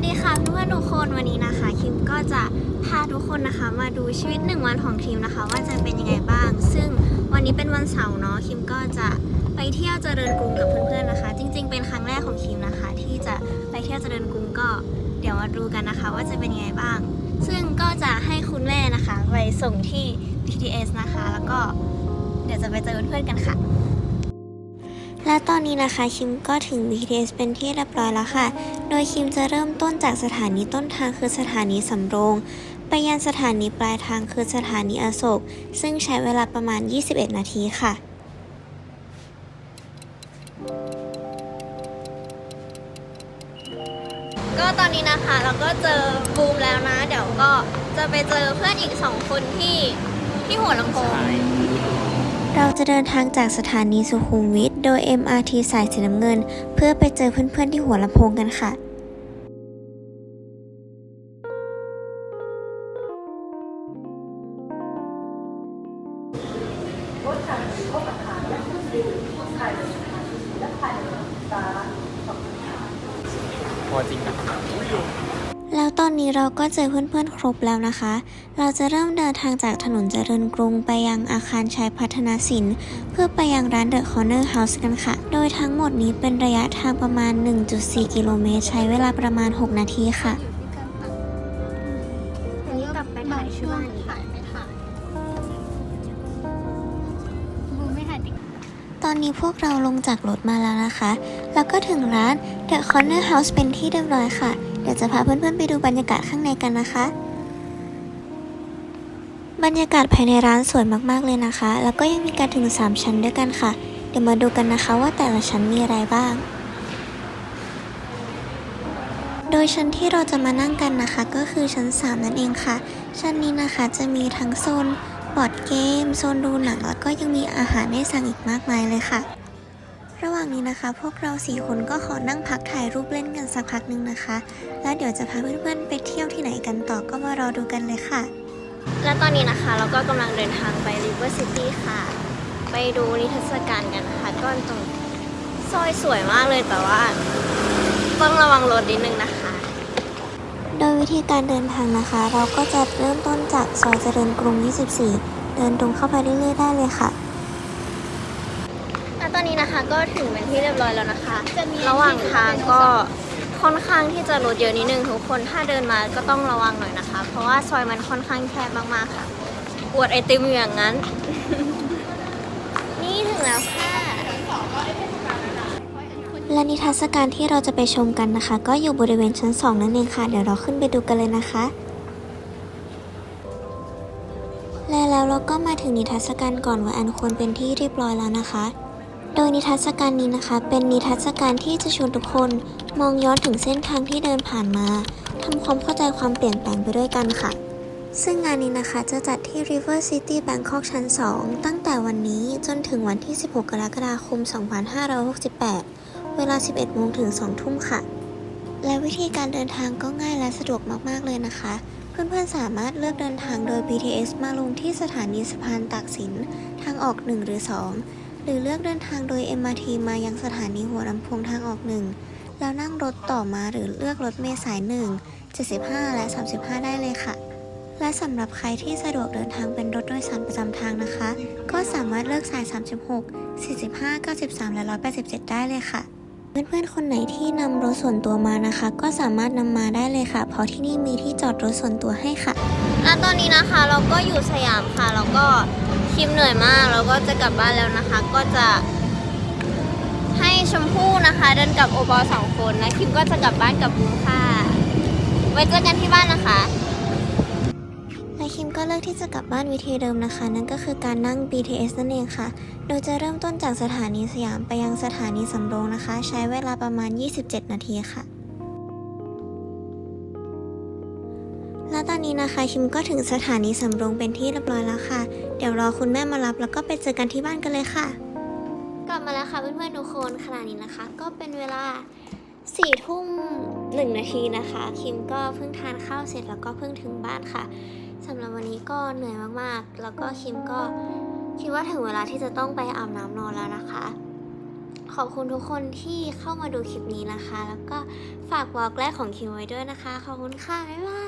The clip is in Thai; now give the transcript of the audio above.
วัสดีค่ะเพื่อนๆทุกคนวันนี้นะคะคิมก็จะพาทุกคนนะคะ มาดูชีวิตหนึ่งวันของคิมนะคะ ว่าจะเป็นยังไงบ้าง ซึ่งวันนี้เป็นวันเสาร์เนาะคิมก็จะไปเที่ยวเจริญกรุงกับเพื่อนๆนะคะ จริง ๆ เป็นครั้งแรกของคิมนะคะ ที่จะไปเที่ยวเจริญกรุงก็ เดี๋ยวมาดูกันนะคะ ว่าจะเป็นยังไงบ้าง ซึ่งก็จะให้คุณแม่นะคะไปส่งที่ BTS นะคะ แล้วก็เดี๋ยวจะไปเจอเพื่อนๆกันค่ะ และตอนนี้นะคะคิมก็ถึง BTS เป็นที่เรียบร้อยแล้วค่ะ โดยคิมจะเริ่มต้นจากสถานีต้นทางคือสถานีสำโรง ไปยังสถานีปลายทางคือสถานีอโศก ซึ่งใช้เวลาประมาณ 21 นาทีค่ะก็ตอนนี้นะคะเราก็เจอบูมแล้วนะ เดี๋ยวก็จะไปเจอเพื่อนอีกสองคนที่ที่หัวลำโพง เราจะเดินทางจากสถานีสุขุมวิทโดย MRT สายสีน้ำเงิน เพื่อไปเจอเพื่อนๆที่หัวลำโพงกันค่ะพอจริงนะ แล้วตอนนี้เราก็เจอเพื่อนๆ ครบแล้วนะคะ เราจะเริ่มเดินทางจากถนนเจริญกรุงไปยังอาคารชัยพัฒนาสินเพื่อไปยังร้านเดอะคอ r เนอร์เฮาส์กันค่ะ โดยทั้งหมดนี้เป็นระยะทางประมาณ 1.4 กิโลเมตร ใช้เวลาประมาณ 6 นาทีค่ะอันนี้กลับไปถ่ายที่บ้านอีกถ่ายไม่ถ่ายบูไม่ถ่ายติ๊กตอนนี้พวกเราลงจากรถมาแล้วนะคะ แล้วก็ถึงร้าน The Corner House เป็นที่เรียบร้อยค่ะเดี๋ยวจะพาเพื่อนๆไปดูบรรยากาศข้างในกันนะคะ บรรยากาศภายในร้านสวยมากๆเลยนะคะ แล้วก็ยังมีการถึง 3 ชั้นด้วยกันค่ะ เดี๋ยวมาดูกันนะคะว่าแต่ละชั้นมีอะไรบ้าง โดยชั้นที่เราจะมานั่งกันนะคะ ก็คือชั้น 3 นั่นเองค่ะ ชั้นนี้นะคะจะมีทั้งโซนบอร์ดเกม โซนดูหนังแล้วก็ยังมีอาหารให้สั่งอีกมากมายเลยค่ะ ระหว่างนี้นะคะ พวกเราสี่คนก็ขอนั่งพักถ่ายรูปเล่นกันสักพักหนึ่งนะคะ แล้วเดี๋ยวจะพาเพื่อนๆไปเที่ยวที่ไหนกันต่อก็มารอดูกันเลยค่ะ และตอนนี้นะคะเราก็กำลังเดินทางไป River City ค่ะ ไปดูนิทรรศการกันนะคะก็ตรงซอยสวยมากเลยแต่ว่าต้องระวังรถนิดนึงนะคะ โดยวิธีการเดินทางนะคะ เราก็จะเริ่มต้นจากซอยเจริญกรุง 24 เดินตรงเข้าไปเรื่อยๆได้เลยค่ะและ ตอนนี้นะคะก็ถึงเป็นที่เรียบร้อยแล้วนะคะจะมีระหว่างทางก็ค่อนข้างที่จะรถเยอะนิดนึงทุกคนถ้าเดินมาก็ต้องระวังหน่อยนะคะ เพราะว่าซอยมันค่อนข้างแคบมากๆค่ะ อวดไอติมอยู่อย่างนั้น นี่ถึงแล้วค่ะ และนิทรรศการที่เราจะไปชมกันนะคะ ก็อยู่บริเวณชั้น 2 นั่นเองค่ะ เดี๋ยวเราขึ้นไปดูกันเลยนะคะและแล้วเราก็มาถึงนิทรรศการก่อนวัยอันควรเป็นที่เรียบร้อยแล้วนะคะ โดยนิทรรศการนี้นะคะ เป็นนิทรรศการที่จะชวนทุกคนมองย้อนถึงเส้นทางที่เดินผ่านมาทำความเข้าใจความเปลี่ยนแปลงไปด้วยกันค่ะ ซึ่งงานนี้นะคะจะจัดที่ River City Bangkok ชั้น 2 ตั้งแต่วันนี้จนถึงวันที่ 16 กรกฎาคม 2568 เวลา 11 โมงถึง 2 ทุ่มค่ะ และวิธีการเดินทางก็ง่ายและสะดวกมากๆเลยนะคะ เพื่อนๆสามารถเลือกเดินทางโดย BTS มาลงที่สถานีสะพานตากสินทางออก 1 หรือ 2 หรือเลือกเดินทางโดย MRT มายังสถานีหัวลำโพงทางออก1แล้วนั่งรถต่อมาหรือเลือกรถเมล์สาย1 75 และ 35 ได้เลยค่ะ และสำหรับใครที่สะดวกเดินทางเป็นรถโดยสารประจำทางนะคะ ก็สามารถเลือกสาย 36 45 93 และ 187 ได้เลยค่ะ เพื่อนๆ คนไหนที่นำรถส่วนตัวมานะคะ ก็สามารถนำมาได้เลยค่ะ เพราะที่นี่มีที่จอดรถส่วนตัวให้ค่ะ และตอนนี้นะคะเราก็อยู่สยามค่ะ แล้วก็ คิมเหนื่อยมากแล้วก็จะกลับบ้านแล้วนะคะ ก็จะให้ชมพู่นะคะ เดินกับโอปอลสองคนและคิมก็จะกลับบ้านกับบูมค่ะ ไว้เจอกันที่บ้านนะคะและคิมก็เลือกที่จะกลับบ้านวิธีเดิมนะคะ นั่นก็คือการนั่ง BTS นั่นเองค่ะ โดยจะเริ่มต้นจากสถานีสยามไปยังสถานีสำโรงนะคะ ใช้เวลาประมาณ 27 นาทีค่ะ อนนี้นะคะคิมก็ถึงสถานีสำโรงเป็นที่เรียบร้อยแล้วค่ะ เดี๋ยวรอคุณแม่มารับแล้วก็ไปเจอกันที่บ้านกันเลยค่ะ กลับมาแล้วค่ะเพื่อนๆทุกคนขณะนี้นะคะ ก็เป็นเวลาสี่ทุ่มหนึ่งนาทีนะคะ คิมก็เพิ่งทานข้าวเสร็จแล้วก็เพิ่งถึงบ้านค่ะสำหรับวันนี้ก็เหนื่อยมากๆ แล้วก็คิมก็คิดว่าถึงเวลาที่จะต้องไปอาบน้ำนอนแล้วนะคะขขอบคุณทุกคนที่เข้ามาดูคลิปนี้นะคะ แล้วก็ฝากวอล์กแรกของคิมไว้ด้วยนะคะ ขอบคุณค่ะ บ๊ายบาย